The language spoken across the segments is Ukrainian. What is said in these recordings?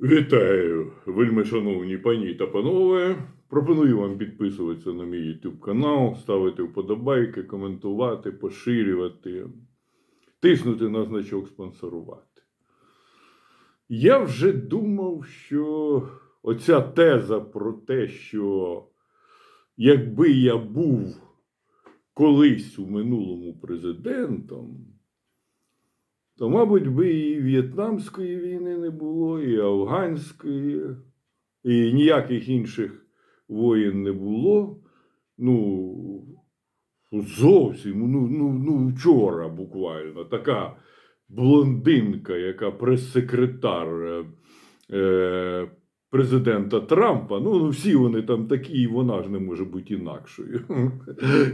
Вітаю, вельми шановні пані та панове. Пропоную вам підписуватися на мій YouTube канал, ставити вподобайки, коментувати, поширювати, тиснути на значок спонсорувати. Я вже думав, що оця теза про те, що якби я був колись у минулому президентом, то, мабуть, би і В'єтнамської війни не було, і Афганської, і ніяких інших воєн не було. Ну, зовсім, ну, ну, ну вчора буквально така блондинка, яка прес-секретар е, е, президента Трампа. Ну, всі вони там такі, і вона ж не може бути інакшою.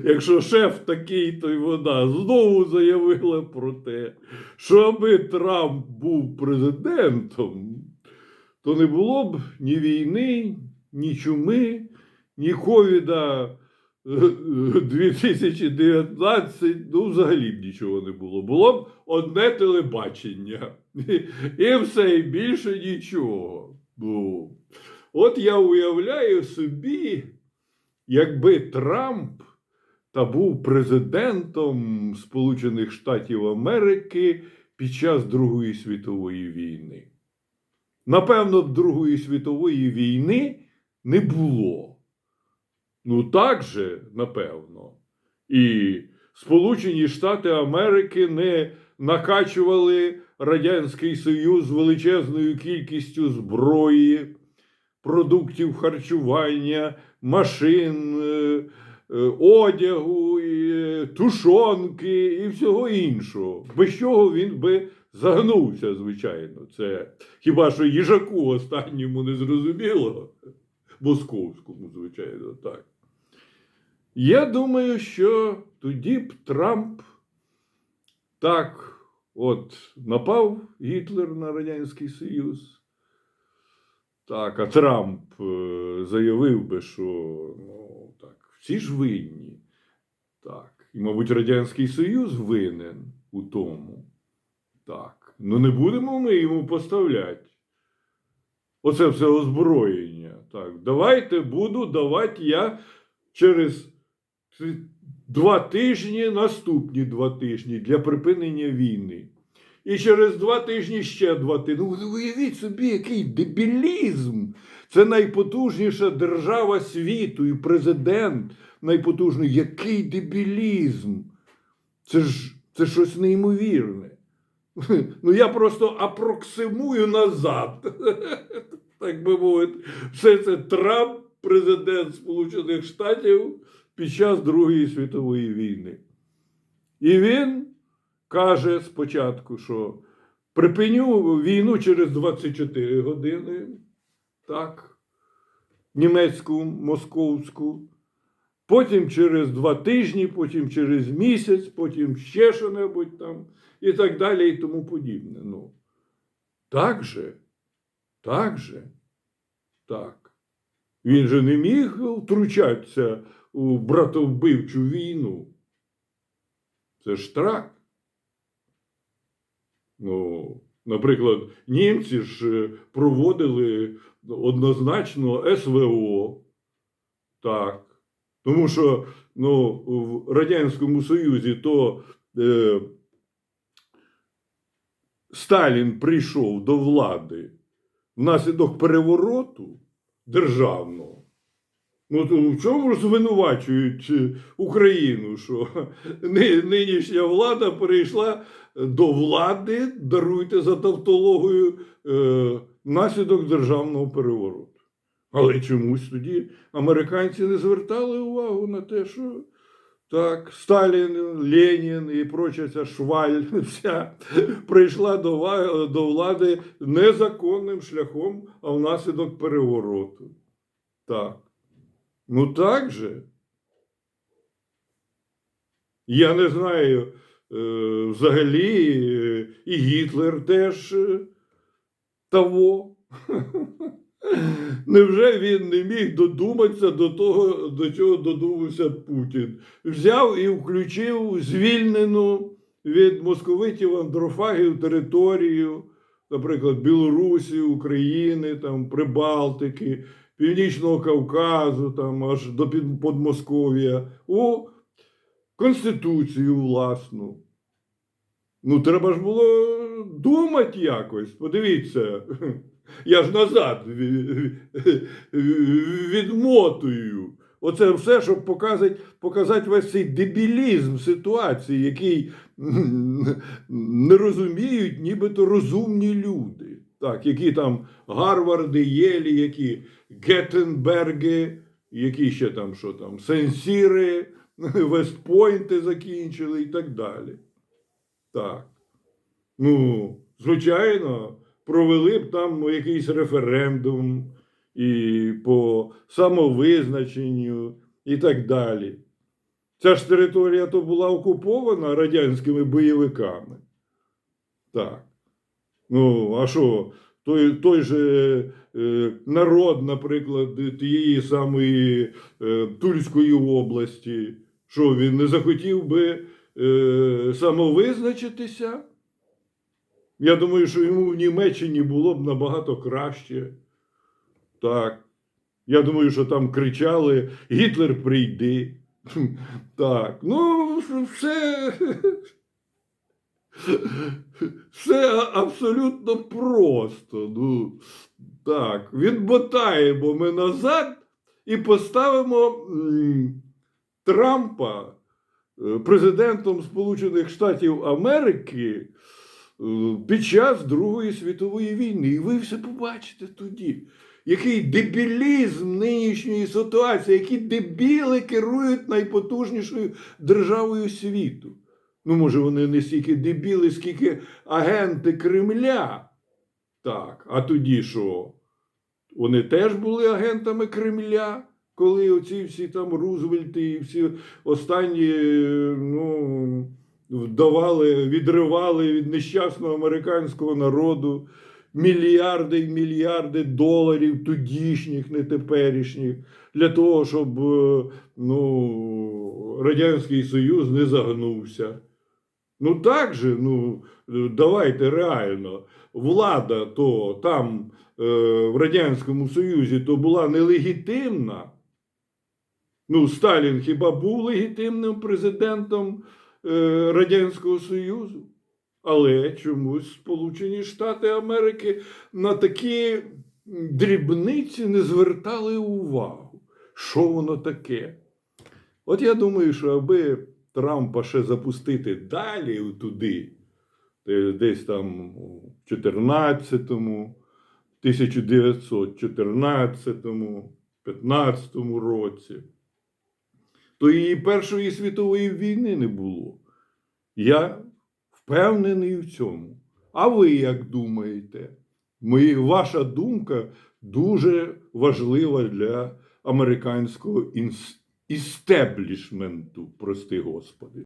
Якщо шеф такий, то й вона знову заявила про те, що аби Трамп був президентом, то не було б ні війни, ні чуми, ні ковіда е, 2019, ну взагалі б нічого не було. Було б одне телебачення. І все, і більше нічого. От я уявляю собі, якби Трамп та був президентом Сполучених Штатів Америки під час Другої світової війни. Напевно, Другої світової війни не було. Ну, так же, напевно. І Сполучені Штати Америки не накачували Радянський Союз величезною кількістю зброї, продуктів харчування, машин, е, е, одягу, е, тушонки і всього іншого. Без чого він би загнувся, звичайно. Це хіба що їжаку останньому не зрозуміло? Московському, звичайно, так. Я думаю, що тоді б Трамп так от напав Гітлер на Радянський Союз. Так, а Трамп е, заявив би, що ну, так, всі ж винні. Так. І, мабуть, Радянський Союз винен у тому. Так. Ну не будемо ми йому поставляти. Оце все озброєння. Так, давайте буду давати я через два тижні, наступні два тижні для припинення війни. І через два тижні ще два тижні. Ну, уявіть собі, який дебілізм. Це найпотужніша держава світу і президент найпотужний. Який дебілізм. Це ж це щось неймовірне. Ну, я просто апроксимую назад. Так би мовити, все це Трамп, президент Сполучених Штатів під час Другої світової війни. І він каже спочатку, що припиню війну через 24 години, так, німецьку, московську, потім через два тижні, потім через місяць, потім ще що-небудь там, і так далі, і тому подібне. Ну, так же, так же, так. Він же не міг втручатися у братовбивчу війну. Це ж так. Ну, наприклад, німці ж е, проводили однозначно СВО. Так. Тому що ну, в Радянському Союзі то е, Сталін прийшов до влади внаслідок перевороту державного. Ну, то в чому ж звинувачують Україну, що нинішня влада перейшла до влади, даруйте за тавтологою, е, внаслідок державного перевороту. Але чомусь тоді американці не звертали увагу на те, що так, Сталін, Ленін і проча ця шваль вся прийшла до, до влади незаконним шляхом, а внаслідок перевороту. Так. Ну так же. Я не знаю, е, взагалі і Гітлер теж е, того. Невже він не міг додуматися до того, до чого додумався Путін? Взяв і включив звільнену від московитів андрофагів територію наприклад, Білорусі, України, там, Прибалтики, Північного Кавказу, там, аж до Подмосков'я, у Конституцію власну. Ну, треба ж було думати якось. Подивіться, я ж назад відмотую. Оце все, щоб показати, показати весь цей дебілізм ситуації, який не розуміють нібито розумні люди. Так, які там Гарварди, Єлі, які Геттенберги, які ще там, що там, Сенсіри, Вестпойнти закінчили і так далі. Так. Ну, звичайно, провели б там якийсь референдум і по самовизначенню і так далі. Ця ж територія то була окупована радянськими бойовиками. Так. Ну, а що, той, той же е, народ, наприклад, тієї самої е, Тульської області, що він не захотів би е, самовизначитися? Я думаю, що йому в Німеччині було б набагато краще. Так. Я думаю, що там кричали Гітлер прийди. Так. Ну, все. Все абсолютно просто. Ну, так. Відмотаємо ми назад і поставимо Трампа е, президентом Сполучених Штатів Америки е, під час Другої світової війни. І ви все побачите тоді. Який дебілізм нинішньої ситуації, які дебіли керують найпотужнішою державою світу. Ну, може, вони не стільки дебіли, скільки агенти Кремля. Так, а тоді що? Вони теж були агентами Кремля, коли оці всі там Рузвельти і всі останні ну, давали, відривали від нещасного американського народу мільярди і мільярди доларів тодішніх, не теперішніх, для того, щоб е, ну, Радянський Союз не загнувся. Ну так же, ну давайте реально. Влада то там е, в Радянському Союзі то була нелегітимна. Ну, Сталін хіба був легітимним президентом е, Радянського Союзу? Але чомусь Сполучені Штати Америки на такі дрібниці не звертали увагу. Що воно таке? От я думаю, що аби Трампа ще запустити далі туди, десь там у 14-му, 1914-му, 15-му році, то і Першої світової війни не було. Я впевнений в цьому. А ви як думаєте? Мої, ваша думка дуже важлива для американського інс- істеблішменту, прости господи.